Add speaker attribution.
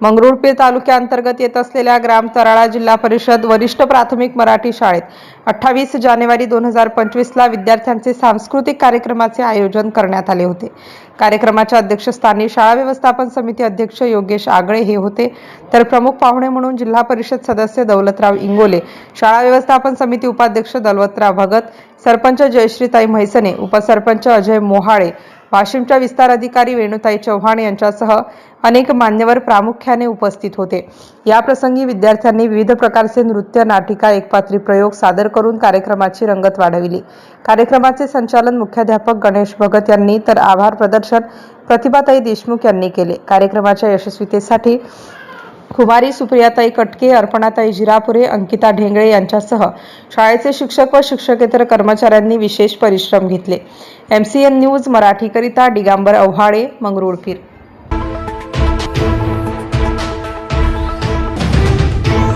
Speaker 1: मंगरुळपीर तालुक्याअंतर्गत येत असलेल्या ग्राम तराळा जिल्हा परिषद वरिष्ठ प्राथमिक मराठी शाळेत अठ्ठावीस जानेवारी दोन हजार पंचवीसला विद्यार्थ्यांचे सांस्कृतिक कार्यक्रमाचे आयोजन करण्यात आले होते. कार्यक्रमाच्या अध्यक्षस्थानी शाळा व्यवस्थापन समिती अध्यक्ष योगेश आगळे हे होते. तर प्रमुख पाहुणे म्हणून जिल्हा परिषद सदस्य दौलतराव इंगोले शाळा व्यवस्थापन समिती उपाध्यक्ष दौलतराव भगत सरपंच जयश्रीताई म्हैसने उपसरपंच अजय मोहाळे वाशिमच्या विस्तार अधिकारी वेणुताई चव्हाण यांच्यासह अनेक मान्यवर प्रामुख्याने उपस्थित होते. या प्रसंगी विद्यार्थ्यांनी विविध प्रकारचे नृत्य नाटिका एकपात्री प्रयोग सादर करून कार्यक्रमाची रंगत वाढविली. कार्यक्रमाचे संचालन मुख्याध्यापक गणेश भगत यांनी तर आभार प्रदर्शन प्रतिभाताई देशमुख यांनी केले. कार्यक्रमाच्या यशस्वीतेसाठी कुमारी सुप्रियाताई कटके अर्पणाताई जिरापुरे अंकिता ढेंगळे यांच्यासह शाळेचे शिक्षक व शिक्षकेतर कर्मचाऱ्यांनी विशेष परिश्रम घेतले. एम सी एन न्यूज मराठीकरिता डिगांबर अव्हाळे मंगरुळपीर.